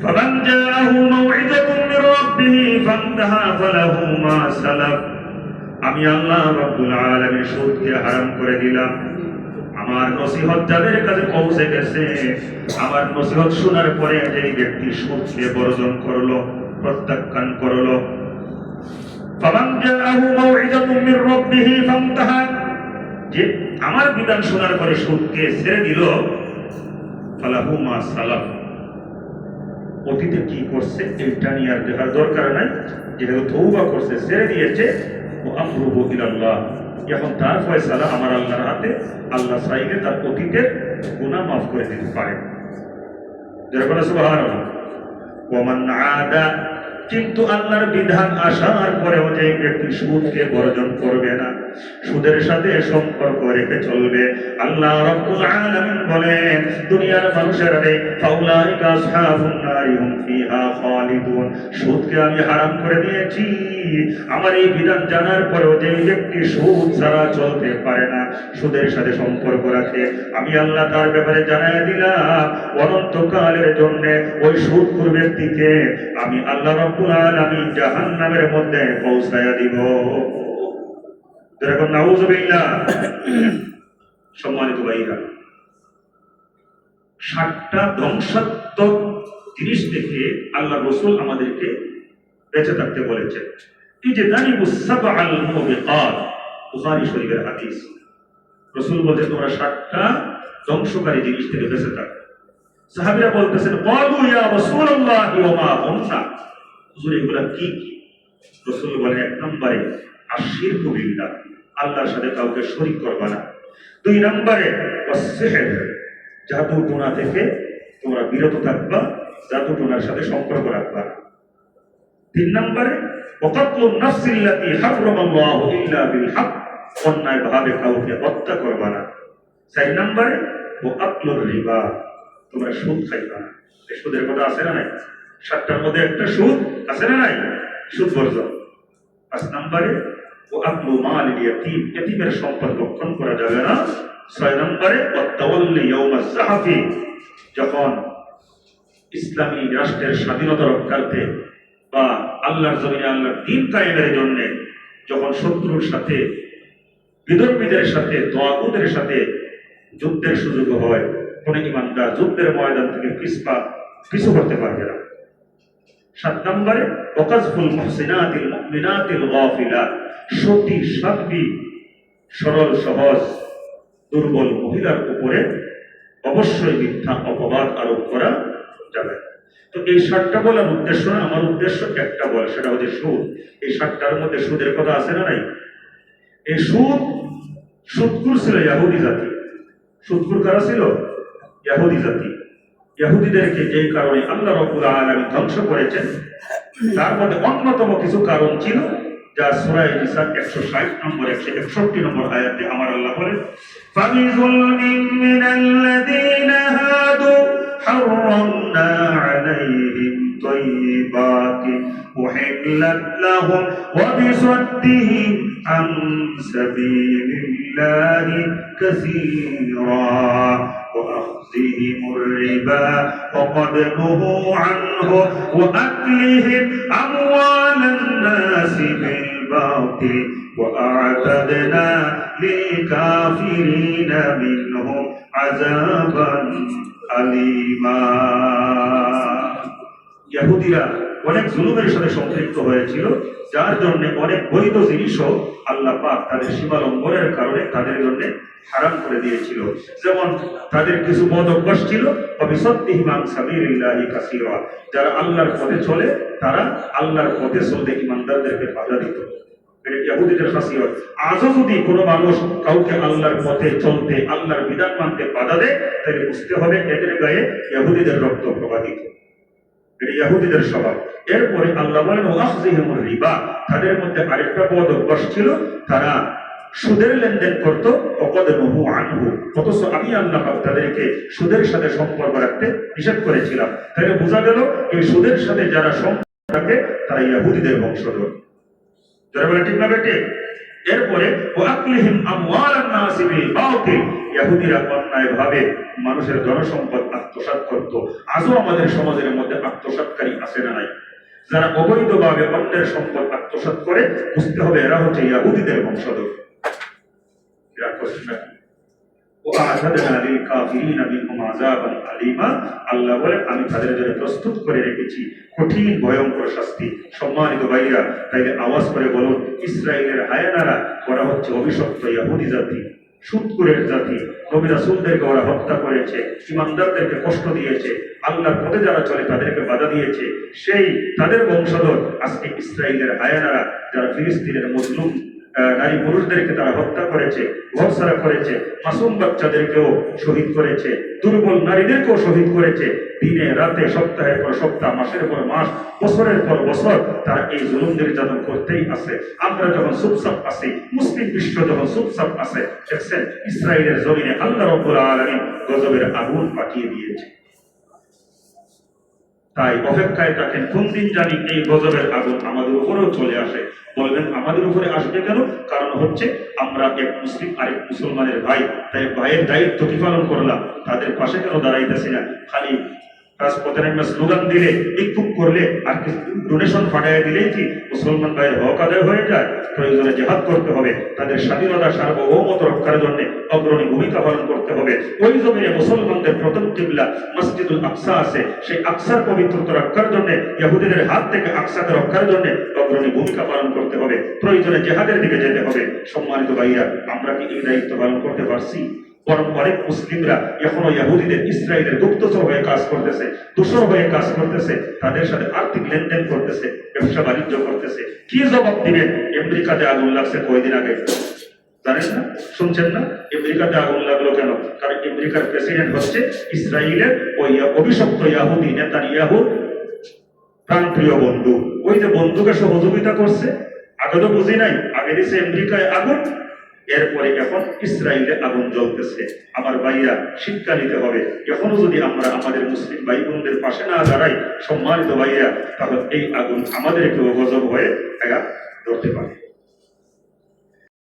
فمن جاءه موعظة من ربه فانتهى فله ما سلف আমি আল্লাহ রব্বুল আলামিন সুদকে হারাম করে দিলাম আমার নসিহত যাদের কাছে পৌঁছে গেছে আমার নসিহত শোনার পরে যে ব্যক্তি সুদকে বর্জন করলো প্রত্যাখ্যান করলো فمن جاءه موعظة من ربه فانتهى যে আমার বিধান শোনার পরে সুদকে ছেড়ে দিল ফালাহু মা সালাফ অতীতে কি করছে এইটা নিয়ে আর দেখার দরকার নাই। যেহেতু তৌবা করছে সেরে দিয়েছে, ও আমরুহু আল্লাহ এখন তার ফয়সালা আমার আল্লাহর হাতে, আল্লাহ সাইলে তার অতীতের গুণা মাফ করে দিতে পারে। যেরকম সুবাহ ওমান আদা কিন্তু আল্লাহর বিধান আসার পরেও যে ব্যক্তি সুদকে বর্জন করবে না, সুদের সাথে সম্পর্ক রেখে চলবে। আল্লাহ রাব্বুল দুনিয়ার মানুষেরা রে সুদকে আমি হারাম করে দিয়েছি। আমার এই বিধান জানার পরেও যে ব্যক্তি সুদ ছাড়া চলতে পারে না, সুদের সাথে সম্পর্ক রাখে। আমি আল্লাহ তার ব্যাপারে জানাই দিলাম, অনন্তকালের জন্য ওই সুদপুর ব্যক্তিকে আমি আল্লাহ রব্বুল জাহান্নামের মধ্যে পৌঁছায়া দিব। যেরকম নাউজুবিল্লাহ, সম্মানিত ভাইরা, সাতটা ধ্বংসাত্মক জিনিস থেকে আল্লাহ রসুল আমাদেরকে বেঁচে থাকতে বলেছেন। এই যে আল মুবিকাত, বুখারী শরীফের হাদিস। রসুল তোমরা ধ্বংসকারী জিনিস থেকে বেঁচে থাকো। সাহাবীরা বলতেছেন, ক্বালু ইয়া রাসূলুল্লাহি ওয়া মা হুজুর এগুলা কি? রসুল বলেন এক নম্বরে আশিরকু বিল্লাহ আল্লাহর সাথে কাউকে শরীক করবা না। দুই নম্বরে জাদু টোনা থেকে তোমরা বিরত থাকবা, জাদু টোনার সাথে সম্পর্ক রাখবা। তিন নম্বরে বিল অন্যায় ভাবে কাউকে হত্যা করবা না। চার নম্বরে, ওয়াকাতলুর রিবা, তোমরা সুদ খাইবা সুদের কথা আছে না নাই? সাতটার মধ্যে একটা সুদ আছে না নাই? সুদ বর্জন। পাঁচ নম্বরে ও আকলু মাল ইয়াতিম। ইয়াতিমের সম্পদ রক্ষণ করা যাবে না। ছয় নম্বরে ওয়াতাওয়াল্লি ইয়াউমা যাহাফি। যখন ইসলামী রাষ্ট্রের স্বাধীনতা রক্ষার্থে বা আল্লাহর জমিনে আল্লাহর দিন কায়েমের জন্য যখন শত্রুর সাথে বিদর্মীদের সাথে, দোয়াগুদের সাথে যুদ্ধের সুযোগ হয়, কোন ইমানদার যুদ্ধের ময়দান থেকে পিছপা, পিছু করতে পারবে না। সাত নম্বরে ওকাজফুল মুহসিনাতিল মুমিনাতিল গাফিলা সতী সাধ্বী সরল সহজ দুর্বল মহিলার উপরে অবশ্যই মিথ্যা অপবাদ আরোপ করা যাবে। তো এই সাতটা বলার উদ্দেশ্য না, আমার উদ্দেশ্য একটা বলা, সেটা হচ্ছে সুদ। এই সাতটার মধ্যে সুদের কথা আছে না নাই? এই সুদ, সুদকুর ছিল ইয়াহুদি জাতি। সুদকুর কারা ছিল? ইয়াহুদি জাতি। ইহুদিদেরকে যে কারণে আল্লাহ রব্বুল আলামিন ধ্বংস করেছেন তার মধ্যে অন্যতম কিছু কারণ ছিল যা সূরা নিসা 160 নম্বর 161 নম্বর আয়াতে আমার আল্লাহ বলেন ফাবিজুলমিন মিনাল্লাযীনা হাদু حرمنا عليهم طيبات أحلت لهم وبصدهم عن سبيل الله كثيرا وأخذهم الربا وقد نهوا عنه وأكلهم أموال الناس بالباطل وأعتدنا للكافرين منهم عذابا أليما. يهودي অনেক জুলুমের সাথে সম্পৃক্ত হয়েছিল, যার জন্য অনেক বৈধ জিনিসও আল্লাহ পাক তাদের সীমা লঙ্ঘনের কারণে তাদের জন্য হারাম করে দিয়েছিল। যেমন তাদের কিছু বদ অভ্যাস ছিল অবিসত্তিহিমান সাবিলিল্লাহি কাসীরা। যারা আল্লাহর পথে চলে, তারা আল্লাহর পথে চলতে ইমানদারদেরকে বাধা দিত। আজও যদি কোনো মানুষ কাউকে আল্লাহর পথে চলতে, আল্লাহর বিধান মানতে বাধা দেয়, তাহলে বুঝতে হবে এদের গায়ে ইহুদিদের রক্ত প্রবাহিত। এটা ইয়াহুদিদের স্বভাব। এরপরে আল্লাহ বলেন রিবা। তাদের মধ্যে আরেকটা বদ অভ্যাস ছিল, তারা সুদের লেনদেন করত অকদ নহু আনহু। অথচ আমি আল্লাহ তাদেরকে সুদের সাথে সম্পর্ক রাখতে নিষেধ করেছিলাম। তাহলে বোঝা গেল, এই সুদের সাথে যারা সম্পর্ক রাখে তারা ইয়াহুদিদের বংশধর। যারা ঠিক না বেটে এরপরে, ওয়াকলিহিম আমওয়ালান নাসি বিল ইয়াহুদিরা অন্যায়ভাবে মানুষের জনসম্পদ আত্মসাত করত। আজও আমাদের সমাজের মধ্যে আত্মসাতকারী আছে না নাই? যারা অবৈধভাবে অন্যের সম্পদ আত্মসাত করে, বুঝতে হবে এরা হচ্ছে ইয়াহুদিদের বংশধর। আল্লাহ বলে, আমি তাদের জন্য প্রস্তুত করে রেখেছি। কঠিন, ভয়ঙ্কর শাস্তি। সম্মানিত ভাইরা তাইলে আওয়াজ করে বলুন ইসরায়েলের হায়ানারা করা হচ্ছে অভিশপ্ত ইয়াহুদি জাতি। সুৎকুরের জাতি। নবী সুদদেরকে ওরা হত্যা করেছে ইমানদারদেরকে কষ্ট দিয়েছে আল্লাহর পথে যারা চলে তাদেরকে বাধা দিয়েছে। সেই তাদের বংশধর আজকে ইসরায়েলের হায়ানারা যারা ফিলিস্তিনের মুসলিম আহ, নারী পুরুষদেরকে তারা হত্যা করেছে, ঘরসারা করেছে, মাসুম বাচ্চাদেরকেও শহীদ করেছে, দুর্বল নারীদেরকেও শহীদ করেছে। দিনে, রাতে, সপ্তাহের পর সপ্তাহ, মাসের পর মাস, বছরের পর বছর তারা এই জুলুম নির্যাতন করতেই আছে। আমরা যখন সুপসাপ আছি, মুসলিম বিশ্ব যখন সুপসাপ আছে, দেখছেন ইসরায়েলের জমিনে আল্লাহ রব্বুল আলামিন গজবের আগুন পাঠিয়ে দিয়েছে। তাই অপেক্ষায় থাকেন কোন দিন জানি এই গজবের আগুন আমাদের উপরেও চলে আসে। বলবেন, আমাদের উপরে আসবে কেন? কারণ হচ্ছে আমরা এক মুসলিম, আরেক মুসলমানের ভাই। তাই ভাইয়ের দায়িত্ব কি পালন করলাম? তাদের পাশে কেন দাঁড়াইতেছি না? খালি স্লোগান দিলে করলে, আর ডোনেশন ফাটাইয়া কি মুসলমান ভাইয়ের হক আদায় হয়ে যায়? প্রয়োজনে জেহাদ করতে হবে, তাদের স্বাধীনতা সার্বভৌমত রক্ষার জন্য অগ্রণী ভূমিকা পালন করতে হবে। ওই জমিনে মুসলমানদের প্রথম মসজিদুল আকসা আছে, সেই আকসার পবিত্রতা রক্ষার জন্য, ইহুদিদের হাত থেকে আকসাকে রক্ষার জন্য অগ্রণী ভূমিকা পালন করতে হবে। প্রয়োজনে জেহাদের দিকে যেতে হবে। সম্মানিত ভাইয়া আমরা কি এই দায়িত্ব পালন করতে পারছি? বরং অনেক মুসলিমরা এখনও ইহুদিদের ইসরায়েলের গুপ্তচর হয়ে কাজ করতেছে দূষর হয়ে কাজ করতেছে, তাদের সাথে আর্থিক লেনদেন করতেছে, ব্যবসা বাণিজ্য করতেছে। কি জবাব দিবেন আমেরিকাতে আগুন লাগছে কয়দিন আগে? জানেন না? শুনছেন না? আমেরিকাতে আগুন লাগল কেন? কারণ আমেরিকার প্রেসিডেন্ট হচ্ছে ইসরায়েলের ওই অভিশপ্ত ইয়াহুদি নেতা ইয়াহু প্রাণপ্রিয় বন্ধু। ওই যে বন্ধুকে সহযোগিতা করছে আগে তো বুঝি নাই, আগে দিছে আমেরিকায় আগুন এরপরে এখন ইসরায়েলে আগুন জ্বলতেছে। আমার ভাইয়া শিক্ষা নিতে হবে। এখনও যদি আমরা আমাদের মুসলিম ভাই বোনদের পাশে না দাঁড়াই, সম্মানিত ভাইয়া তাহলে এই আগুন আমাদেরকেও গজব হয়ে একা ধরতে পারে।